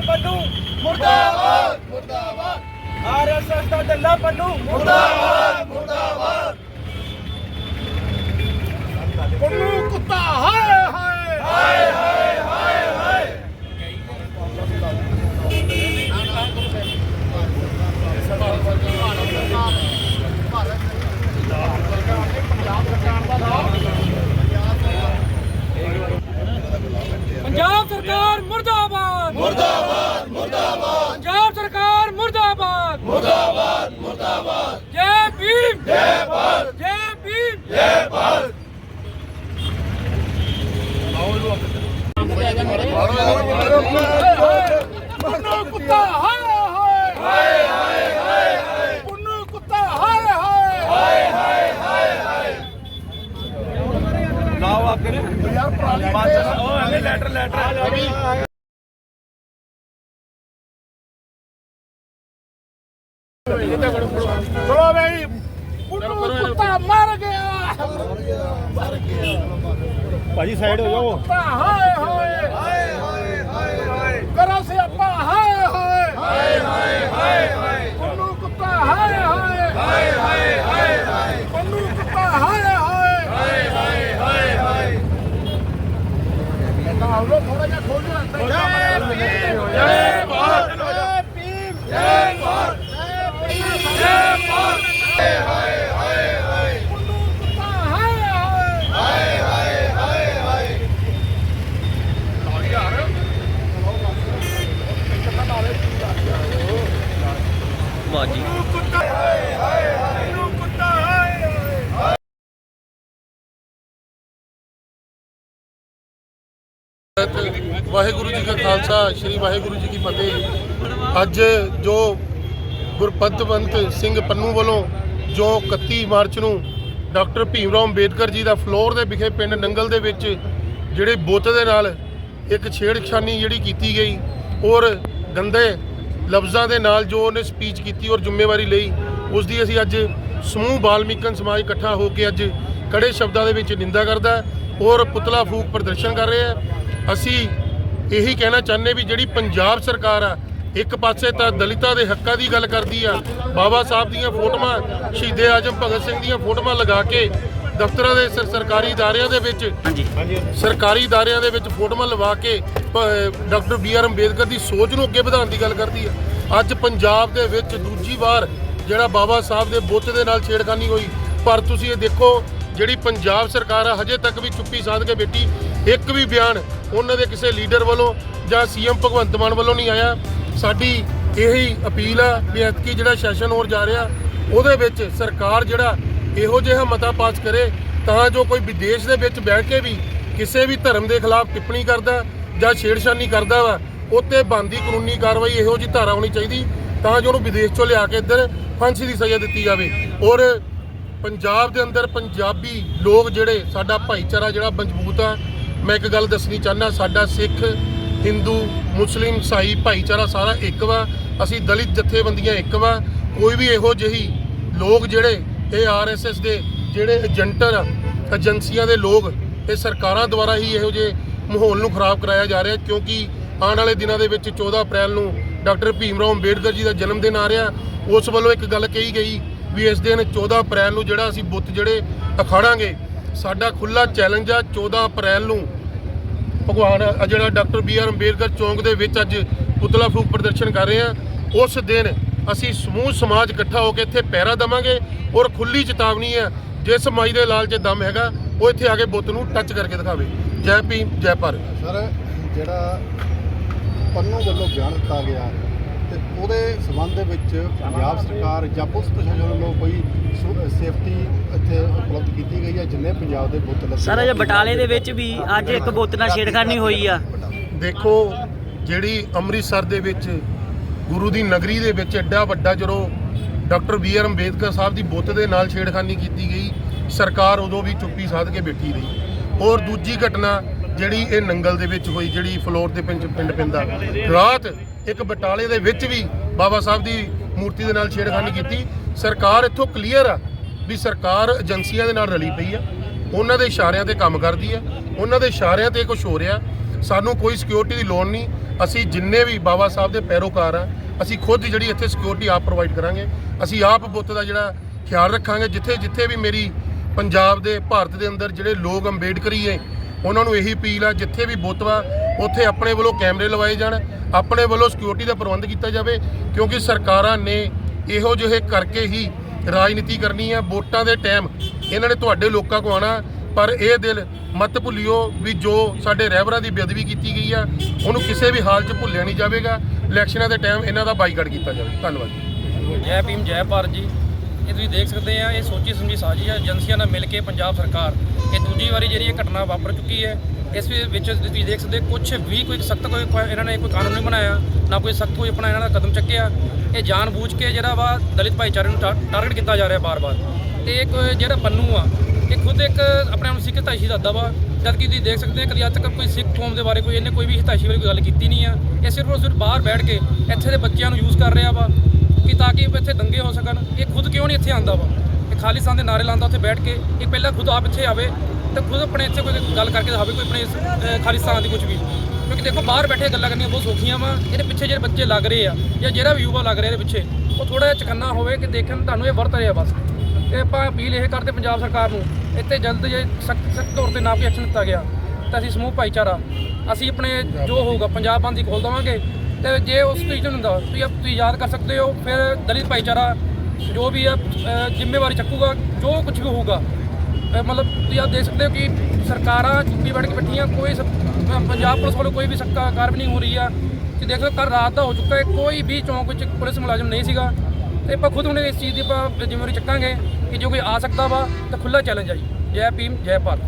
ਪੰਨੂ ਮੁਰਦਾਬਾਦ! ਮੁਰਦਾਬਾਦ! ਆਰਐਸਐਸ ਦਾ ਢੱਲਾ ਪੰਨੂ ਮੁਰਦਾਬਾਦ ਪੰਨੂ ਕੁੱਤਾ ਹਾਏ ਹਾਏ ਹਾਏ ਹਾਏ ਹਾਏ ਹਾਏ ਪੰਜਾਬ ਸਰਕਾਰ ਮੁਰਦਾਬਾਦ ਮੁਰਦਾਬਾਦ ਮੁਰਦਾਬਾਦ ਪੰਜਾਬ ਸਰਕਾਰ ਮੁਰਦਾਬਾਦ ਮੁਰਦਾਬਾਦ ਮੁਰਦਾਬਾਦ ਜੈ ਭੀਮ ਜੈ ਭਾਰਤ ਜੈ ਭੀਮ ਜੈ ਭਾਰਤ ਪੰਨੂ ਕੁੱਤਾ ਹਾਏ ਹਾਏ ਹਾਏ ਹਾਏ ਹਾਏ ਹਾਏ ਪੰਨੂ ਕੁੱਤਾ ਹਾਏ ਹਾਏ ਹਾਏ ਹਾਏ ਹਾਏ ਹਾਏ ਲਾਓ ਆ ਕੇ ਯਾਰ ਉਹ ਹਲੇ ਲੈਟਰ ਲੈਟਰ ਚਲੋ ਬਈ ਕੁੱਤਾ ਮਰ ਗਿਆ ਭਾਜੀ ਸਾਈਡ ਹੋ ਜਾਓ। ਹਾਏ ਹਾਏ ਹਾਏ ਹਾਏ ਹਾਏ। ਕਰੋ ਸਿਆਪਾ ਹਾਏ ਹਾਏ ਹਾਏ ਹਾਏ ਹਾਏ ਹਾਏ ਪੰਨੂ ਕੁੱਤਾ ਹਾਏ ਹਾਏ ਹਾਏ ਹਾਏ ਹਾਏ ਹਾਏ ਪੰਨੂ ਕੁੱਤਾ ਹਾਏ ਹਾਏ ਹਾਏ ਹਾਏ ਹਾਏ ਹਾਏ ਨਾ ਥੋੜਾ ਜਿਹਾ ਖੋਲੋ ਜੈ ਭੀਮ ਜੈ ਭਾਰਤ ਜੈ ਭੀਮ ਜੈ ਭਾਰਤ ਜੈ ਭੀਮ ਜੈ ਭਾਰਤ ਹਾਏ ਹਾਏ ਹਾਏ ਹਾਏ ਕੁੱਤਾ ਹਾਏ ਹਾਏ ਹਾਏ ਹਾਏ ਹਾਏ ਹਾਏ ਨੂੰ ਕੁੱਤਾ ਹਾਏ ਹਾਏ ਹਾਏ ਨੂੰ ਕੁੱਤਾ ਹਾਏ ਹਾਏ ਵਾਹਿਗੁਰੂ ਜੀ ਕਾ ਖਾਲਸਾ, ਸ੍ਰੀ ਵਾਹਿਗੁਰੂ ਜੀ ਕੀ ਫਤਿਹ ਅੱਜ ਜੋ ਗੁਰਪਤਵੰਤ ਸਿੰਘ ਪੰਨੂ ਵੱਲੋਂ ਜੋ 31 ਮਾਰਚ ਨੂੰ ਡਾਕਟਰ ਭੀਮ ਰਾਓ ਅੰਬੇਦਕਰ ਜੀ ਦਾ ਫਲੋਰ ਦੇ ਵਿਖੇ ਪਿੰਡ ਨੰਗਲ ਦੇ ਵਿੱਚ ਜਿਹੜੇ ਬੁੱਤ ਦੇ ਨਾਲ ਇੱਕ ਛੇੜਖਾਨੀ ਜਿਹੜੀ ਕੀਤੀ ਗਈ ਔਰ ਗੰਦੇ ਲਫ਼ਜ਼ਾਂ ਦੇ ਨਾਲ ਜੋ ਉਹਨੇ ਸਪੀਚ ਕੀਤੀ ਔਰ ਜ਼ਿੰਮੇਵਾਰੀ ਲਈ ਉਸ ਦੀ ਅਸੀਂ ਅੱਜ ਸਮੂਹ ਬਾਲਮੀਕਨ ਸਮਾਜ ਇਕੱਠਾ ਹੋ ਕੇ ਅੱਜ ਕੜੇ ਸ਼ਬਦਾਂ ਦੇ ਵਿੱਚ ਨਿੰਦਾ ਕਰਦਾ ਔਰ ਪੁਤਲਾ ਫੂਕ ਪ੍ਰਦਰਸ਼ਨ ਕਰ ਰਹੇ ਹੈ। ਅਸੀਂ ਇਹੀ ਕਹਿਣਾ ਚਾਹੁੰਦੇ ਵੀ ਜਿਹੜੀ ਪੰਜਾਬ ਸਰਕਾਰ ਆ ਇੱਕ ਪਾਸੇ ਤਾਂ ਦਲਿਤਾਂ ਦੇ ਹੱਕਾਂ ਦੀ ਗੱਲ ਕਰਦੀ ਆ ਬਾਬਾ ਸਾਹਿਬ ਦੀਆਂ ਫੋਟੋਆਂ ਸ਼ਹੀਦੇ ਆਜਮ ਭਗਤ ਸਿੰਘ ਦੀਆਂ ਫੋਟੋਆਂ ਲਗਾ ਕੇ ਦਫ਼ਤਰਾਂ ਦੇ ਸਰ- ਸਰਕਾਰੀ ਅਦਾਰਿਆਂ ਦੇ ਵਿੱਚ ਸਰਕਾਰੀ ਅਦਾਰਿਆਂ ਦੇ ਵਿੱਚ ਫੋਟੋਆਂ ਲਵਾ ਕੇ ਡਾਕਟਰ ਬੀ ਆਰ ਅੰਬੇਦਕਰ ਦੀ ਸੋਚ ਨੂੰ ਅੱਗੇ ਵਧਾਉਣ ਦੀ ਗੱਲ ਕਰਦੀ ਆ। ਅੱਜ ਪੰਜਾਬ ਦੇ ਵਿੱਚ ਦੂਜੀ ਵਾਰ ਜਿਹੜਾ ਬਾਬਾ ਸਾਹਿਬ ਦੇ ਬੁੱਤ ਦੇ ਨਾਲ ਛੇੜਖਾਨੀ ਹੋਈ ਪਰ ਤੁਸੀਂ ਇਹ ਦੇਖੋ ਜਿਹੜੀ ਪੰਜਾਬ ਸਰਕਾਰ ਆ ਹਜੇ ਤੱਕ ਵੀ ਚੁੱਪੀ ਸਾਧ ਕੇ ਬੈਠੀ ਇੱਕ ਵੀ ਬਿਆਨ ਉਹਨਾਂ ਦੇ ਕਿਸੇ ਲੀਡਰ ਵੱਲੋਂ ਜਾਂ ਸੀਐਮ ਭਗਵੰਤ ਮਾਨ ਵੱਲੋਂ ਨਹੀਂ ਆਇਆ। ਸਾਡੀ ਇਹੀ ਅਪੀਲ ਆ ਵੀ ਐਤਕੀ ਜਿਹੜਾ ਸੈਸ਼ਨ ਹੋਰ ਜਾ ਰਿਹਾ, ਉਹਦੇ ਵਿੱਚ ਸਰਕਾਰ ਜਿਹੜਾ ਇਹੋ ਜਿਹਾ ਮਤਾ ਪਾਸ ਕਰੇ, ਤਾਂ ਜੋ ਕੋਈ ਵਿਦੇਸ਼ ਦੇ ਵਿੱਚ ਬਹਿ ਕੇ ਵੀ ਕਿਸੇ ਵੀ ਧਰਮ ਦੇ ਖਿਲਾਫ ਟਿੱਪਣੀ ਕਰਦਾ ਜਾਂ ਛੇੜਛਾਨੀ ਕਰਦਾ ਵਾ, ਉੱਤੇ ਬੰਦੀ ਕਾਨੂੰਨੀ ਕਾਰਵਾਈ ਇਹੋ ਜਿਹੀ ਧਾਰਾ ਹੋਣੀ ਚਾਹੀਦੀ, ਤਾਂ ਜੋ ਉਹਨੂੰ ਵਿਦੇਸ਼ ਚੋਂ ਲਿਆ ਕੇ ਇੱਧਰ ਫਾਂਸੀ ਦੀ ਸਜ਼ਾ ਦਿੱਤੀ ਜਾਵੇ। ਔਰ ਪੰਜਾਬ ਦੇ ਅੰਦਰ ਪੰਜਾਬੀ ਲੋਕ ਜਿਹੜੇ ਸਾਡਾ ਭਾਈਚਾਰਾ ਜਿਹੜਾ ਮਜ਼ਬੂਤ ਆ ਮੈਂ ਇੱਕ ਗੱਲ ਦੱਸਣੀ ਚਾਹੁੰਦਾ ਸਾਡਾ ਸਿੱਖ ਹਿੰਦੂ ਮੁਸਲਿਮ ਸਾਈ ਭਾਈਚਾਰਾ ਸਾਰਾ ਇੱਕ ਵਾ। ਅਸੀਂ ਦਲਿਤ ਜਥੇਬੰਦੀਆਂ ਇੱਕ ਵਾ। ਕੋਈ ਵੀ ਇਹੋ ਜਿਹੀ ਲੋਕ ਜਿਹੜੇ ਇਹ ਆਰਐਸਐਸ ਦੇ ਜਿਹੜੇ ਏਜੰਟਰ ਆ, ਏਜੰਸੀਆਂ ਦੇ ਲੋਕ ਇਹ ਸਰਕਾਰਾਂ ਦੁਆਰਾ ਹੀ ਇਹੋ ਜਿਹੇ ਮਾਹੌਲ ਨੂੰ ਖਰਾਬ ਕਰਾਇਆ ਜਾ ਰਿਹਾ ਕਿਉਂਕਿ ਆਉਣ ਵਾਲੇ ਦਿਨਾਂ ਦੇ ਵਿੱਚ 14 ਅਪ੍ਰੈਲ ਨੂੰ ਡਾਕਟਰ ਭੀਮ ਰਾਓ ਅੰਬੇਡਕਰ ਜੀ ਦਾ ਜਨਮ ਦਿਨ ਆ ਰਿਹਾ। ਉਸ ਵੱਲੋਂ ਇੱਕ ਗੱਲ ਕਹੀ ਗਈ ਵੀ ਇਸ ਦਿਨ 14 ਅਪ੍ਰੈਲ ਨੂੰ ਜਿਹੜਾ ਅਸੀਂ ਬੁੱਤ ਜਿਹੜੇ ਅਖਾੜਾਂਗੇ ਸਾਡਾ ਖੁੱਲਾ ਚੈਲੰਜ ਆ 14 ਅਪ੍ਰੈਲ ਨੂੰ ਭਗਵਾਨ ਜਿਹੜਾ ਡਾਕਟਰ ਬੀ ਆਰ ਅੰਬੇਦਕਰ ਚੌਂਕ ਦੇ ਵਿੱਚ ਅੱਜ ਪੁਤਲਾ ਫੂਕ ਪ੍ਰਦਰਸ਼ਨ ਕਰ ਰਹੇ ਆ। ਉਸ ਦਿਨ ਅਸੀਂ ਸਮੂਹ ਸਮਾਜ ਇਕੱਠਾ ਹੋ ਕੇ ਇੱਥੇ ਪਹਿਰਾ ਦਵਾਂਗੇ ਔਰ ਖੁੱਲੀ ਚੇਤਾਵਨੀ ਹੈ ਜਿਸ ਮਾਈ ਦੇ ਲਾਲ 'ਚ ਦਮ ਹੈਗਾ, ਉਹ ਇੱਥੇ ਆ ਕੇ ਬੁੱਤ ਨੂੰ ਟੱਚ ਕਰਕੇ ਦਿਖਾਵੇ। ਜੈ ਭੀਮ, ਜੈ ਭਾਰਤ। ਸਰ, ਜਿਹੜਾ ਪੰਨੂ ਵੱਲੋਂ ਬਿਆਨ ਦਿੱਤਾ ਗਿਆ ਉਹਦੇ ਸਬੰਧ ਦੇ ਵਿੱਚ ਪੰਜਾਬ ਸਰਕਾਰ ਜਾਂ ਪੁਲਿਸ ਪ੍ਰਸ਼ਾਸਨ ਵੱਲੋਂ ਕੋਈ ਸੇਫਟੀ ਇੱਥੇ ਉਪਲਬਧ ਕੀਤੀ ਗਈ ਹੈ ਜਿੰਨੇ ਪੰਜਾਬ ਦੇ ਬੁੱਤ ਲੱਗੇ ਸਰ ਅਜੇ ਬਟਾਲੇ ਦੇ ਵਿੱਚ ਵੀ ਅੱਜ ਇੱਕ ਬੁੱਤ ਨਾਲ ਛੇੜਖਾਨੀ ਹੋਈ ਆ। ਦੇਖੋ ਜਿਹੜੀ ਅੰਮ੍ਰਿਤਸਰ ਦੇ ਵਿੱਚ ਗੁਰੂ ਦੀ ਨਗਰੀ ਦੇ ਵਿੱਚ ਐਡਾ ਵੱਡਾ ਜਦੋਂ doctor B R Ambedkar Sahib ਦੀ ਬੁੱਤ ਦੇ ਨਾਲ ਛੇੜਖਾਨੀ ਕੀਤੀ ਗਈ ਸਰਕਾਰ ਉਦੋਂ ਵੀ ਚੁੱਪੀ ਸਾਧ ਕੇ ਬੈਠੀ ਰਹੀ। ਔਰ ਦੂਜੀ ਘਟਨਾ ਜਿਹੜੀ ਇਹ ਨੰਗਲ ਦੇ ਵਿੱਚ ਹੋਈ, ਜਿਹੜੀ ਫਲੋਰ ਦੇ ਪਿੰਡ ਪਿੰਡ ਪੈਂਦਾ। ਰਾਤ ਇੱਕ ਬਟਾਲੇ ਦੇ ਵਿੱਚ ਵੀ ਬਾਬਾ ਸਾਹਿਬ ਦੀ ਮੂਰਤੀ ਦੇ ਨਾਲ ਛੇੜਖਾਨੀ ਕੀਤੀ। ਸਰਕਾਰ ਇੱਥੋਂ ਕਲੀਅਰ ਆ ਵੀ ਸਰਕਾਰ ਏਜੰਸੀਆਂ ਦੇ ਨਾਲ ਰਲੀ ਪਈ ਆ। ਉਹਨਾਂ ਦੇ ਇਸ਼ਾਰਿਆਂ ਤੇ ਕੰਮ ਕਰਦੀ ਆ। ਉਹਨਾਂ ਦੇ ਇਸ਼ਾਰਿਆਂ ਤੇ ਕੁਝ ਹੋ ਰਿਹਾ। ਸਾਨੂੰ ਕੋਈ ਸਿਕਿਉਰਿਟੀ ਦੀ ਲੋੜ ਨਹੀਂ। ਅਸੀਂ ਜਿੰਨੇ ਵੀ ਬਾਬਾ ਸਾਹਿਬ ਦੇ ਪੈਰੋਕਾਰ ਆ, ਅਸੀਂ ਖੁਦ ਜਿਹੜੀ ਇੱਥੇ ਸਿਕਿਉਰਿਟੀ ਆਪ ਪ੍ਰੋਵਾਈਡ ਕਰਾਂਗੇ। ਅਸੀਂ ਆਪ ਬੁੱਤ ਦਾ ਜਿਹੜਾ ਖਿਆਲ ਰੱਖਾਂਗੇ। ਜਿੱਥੇ ਜਿੱਥੇ ਵੀ ਮੇਰੀ ਪੰਜਾਬ ਦੇ, ਭਾਰਤ ਦੇ ਅੰਦਰ ਜਿਹੜੇ ਲੋਕ ਅੰਬੇਡਕਰੀ ਏ ਉਹਨਾਂ ਨੂੰ ਇਹੀ ਅਪੀਲ ਆ, ਜਿੱਥੇ ਵੀ ਬੁੱਤ ਵਾ, ਉੱਥੇ ਆਪਣੇ ਵੱਲੋਂ ਕੈਮਰੇ ਲਵਾਏ ਜਾਣ, ਆਪਣੇ ਵੱਲੋਂ ਸਿਕਿਉਰਿਟੀ ਦਾ ਪ੍ਰਬੰਧ ਕੀਤਾ ਜਾਵੇ, ਕਿਉਂਕਿ ਸਰਕਾਰਾਂ ਨੇ ਇਹੋ ਜਿਹੇ ਕਰਕੇ ਹੀ ਰਾਜਨੀਤੀ ਕਰਨੀ ਹੈ ਵੋਟਾਂ ਦੇ ਟਾਈਮ ਇਹਨਾਂ ਨੇ ਤੁਹਾਡੇ ਲੋਕਾਂ ਕੋ ਆਣਾ ਪਰ ਇਹ ਦਿਲ ਮਤ ਭੁੱਲਿਓ ਵੀ ਜੋ ਸਾਡੇ ਰਹਿਬਰਾਂ ਦੀ ਬੇਅਦਬੀ ਕੀਤੀ ਗਈ ਆ, ਉਹਨੂੰ ਕਿਸੇ ਵੀ ਹਾਲ 'ਚ ਭੁੱਲਿਆ ਨਹੀਂ ਜਾਵੇਗਾ, ਇਲੈਕਸ਼ਨਾਂ ਦੇ ਟਾਈਮ ਇਹਨਾਂ ਦਾ ਬਾਈਕਾਟ ਕੀਤਾ ਜਾਵੇ। ਧੰਨਵਾਦ ਜੀ। ਜੈ ਭੀਮ, ਜੈ ਭਾਰਤ ਜੀ। ਇਹ ਤੁਸੀਂ ਦੇਖ ਸਕਦੇ ਆ, ਇਹ ਸੋਚੀ ਸਮਝੀ ਸਾਜ਼ਿਸ਼ ਹੈ ਏਜੰਸੀਆਂ ਨਾਲ ਮਿਲ ਕੇ ਪੰਜਾਬ ਸਰਕਾਰ ਇਹ ਦੂਜੀ ਵਾਰੀ ਜਿਹੜੀ ਇਹ ਘਟਨਾ ਵਾਪਰ ਚੁੱਕੀ ਹੈ। ਇਸ ਵੀ ਵਿੱਚ ਤੁਸੀਂ ਦੇਖ ਸਕਦੇ ਕੁਝ ਵੀ ਕੋਈ ਸਖਤ ਕੋਈ ਇਹਨਾਂ ਨੇ ਕੋਈ ਕਾਨੂੰਨ ਨਹੀਂ ਬਣਾਇਆ, ਨਾ ਕੋਈ ਸਖਤ ਕੋਈ ਆਪਣਾ ਇਹਨਾਂ ਦਾ ਕਦਮ ਚੱਕਿਆ। ਇਹ ਜਾਣਬੁੱਝ ਕੇ ਜਿਹੜਾ ਵਾ ਦਲਿਤ ਭਾਈਚਾਰੇ ਨੂੰ ਟਾ- ਟਾਰਗੇਟ ਕੀਤਾ ਜਾ ਰਿਹਾ ਬਾਰ-ਬਾਰ। ਤੇ ਇੱਕ ਜਿਹੜਾ ਪੰਨੂ ਆ, ਇਹ ਖੁਦ ਇੱਕ ਆਪਣੇ ਆਪ ਨੂੰ ਸਿੱਖ ਹਿਤੈਸ਼ੀ ਦੱਸਦਾ ਵਾ ਜਦ ਕਿ ਤੁਸੀਂ ਦੇਖ ਸਕਦੇ ਆ ਕਦੀ ਅੱਜ ਤੱਕ ਕੋਈ ਸਿੱਖ ਕੌਮ ਦੇ ਬਾਰੇ ਕੋਈ ਇਹਨੇ ਕੋਈ ਵੀ ਹਿਤੈਸ਼ੀ ਬਾਰੇ ਕੋਈ ਗੱਲ ਕੀਤੀ ਨਹੀਂ ਆ। ਇਹ ਸਿਰਫ ਉਹ ਸਿਰਫ ਬਾਹਰ ਬੈਠ ਕੇ ਇੱਥੇ ਦੇ ਬੱਚਿਆਂ ਨੂੰ ਯੂਜ਼ ਕਰ ਰਿਹਾ ਵਾ। ਕਿ ਤਾਂ ਕਿ ਇੱਥੇ ਦੰਗੇ ਹੋ ਸਕਣ। ਇਹ ਖੁਦ ਕਿਉਂ ਨਹੀਂ ਇੱਥੇ ਆਂਦਾ ਵਾ? ਇਹ ਖਾਲਿਸਤਾਨ ਦੇ ਨਾਰੇ ਲਾਉਂਦਾ ਉੱਥੇ ਬੈਠ ਕੇ। ਇਹ ਪਹਿਲਾਂ ਖੁਦ ਆਪ ਇੱਥੇ ਆਵੇ ਤੇ ਖੁਦ ਆਪਣੇ ਇੱਥੇ ਕੋਈ ਗੱਲ ਕਰਕੇ ਦਿਖਾਵੇ, ਕੋਈ ਆਪਣੇ ਖਾਲਿਸਤਾਨ ਦੀ ਕੁਝ ਵੀ। ਕਿਉਂਕਿ ਦੇਖੋ, ਬਾਹਰ ਬੈਠੇ ਗੱਲਾਂ ਕਰਨੀਆਂ ਬਹੁਤ ਸੌਖੀਆਂ ਵਾ। ਇਹਦੇ ਪਿੱਛੇ ਜਿਹੜੇ ਬੱਚੇ ਲੱਗ ਰਹੇ ਆ, ਜਾਂ ਜਿਹੜਾ ਵੀ ਯੂਵਾ ਲੱਗ ਰਿਹਾ ਇਹਦੇ ਪਿੱਛੇ, ਉਹ ਥੋੜਾ ਜਿਹਾ ਚਕੰਨਾ ਹੋਵੇ ਕਿ ਦੇਖਣ ਤੁਹਾਨੂੰ ਇਹ ਵਰਤ ਰਿਹਾ ਬਸ। ਤੇ ਆਪਾਂ ਅਪੀਲ ਇਹ ਕਰਦੇ ਪੰਜਾਬ ਸਰਕਾਰ ਨੂੰ, ਇੱਥੇ ਜਲਦ ਜੇ ਸਖਤ ਸਖਤ ਤੌਰ ਤੇ ਨਾ ਵੀ ਐਕਸ਼ਨ ਦਿੱਤਾ ਗਿਆ, ਤਾਂ ਅਸੀਂ ਸਮੂਹ ਭਾਈਚਾਰਾ, ਅਸੀਂ ਆਪਣੇ ਜੋ ਹੋਊਗਾ, ਪੰਜਾਬ ਬੰਦ ਹੀ ਖੋਲ ਦੇਵਾਂਗੇ। ਤੇ ਜੇ ਉਸ ਤਰੀਕੇ ਹੁੰਦਾ ਤੁਸੀਂ ਆਪ- ਤੁਸੀਂ ਯਾਦ ਕਰ ਸਕਦੇ ਹੋ, ਫਿਰ ਦਲਿਤ ਭਾਈਚਾਰਾ ਜੋ ਵੀ ਹੈ ਜ਼ਿੰਮੇਵਾਰੀ ਚੱਕੂਗਾ, ਜੋ ਕੁਝ ਵੀ ਹੋਊਗਾ। ਮਤਲਬ ਤੁਸੀਂ ਆਪ ਦੇਖ ਸਕਦੇ ਹੋ ਕਿ ਸਰਕਾਰਾਂ ਚੁੱਪੀ ਬੈਠ ਕੇ ਬੈਠੀਆਂ, ਕੋਈ ਸ- ਪੰਜਾਬ ਪੁਲਿਸ ਵੱਲੋਂ ਕੋਈ ਵੀ ਸਖਤ ਕਾਰਵਾਈ ਨਹੀਂ ਹੋ ਰਹੀ ਆ। ਕਿ ਦੇਖ ਲਓ ਕੱਲ ਰਾਤ ਦਾ ਹੋ ਚੁੱਕਾ ਹੈ, ਕੋਈ ਵੀ ਚੌਂਕ ਵਿੱਚ ਪੁਲਿਸ ਮੁਲਾਜ਼ਮ ਨਹੀਂ ਸੀਗਾ। ਤੇ ਆਪਾਂ ਖੁਦ ਹੁਣ ਇਸ ਚੀਜ਼ ਦੀ ਆਪਾਂ ਜ਼ਿੰਮੇਵਾਰੀ ਚੱਕਾਂਗੇ ਕਿ ਜੋ ਕੋਈ ਆ ਸਕਦਾ ਵਾ, ਤਾਂ ਖੁੱਲਾ ਚੈਲੰਜ ਆ ਜੀ। ਜੈ ਭੀਮ, ਜੈ ਭਾਰਤ।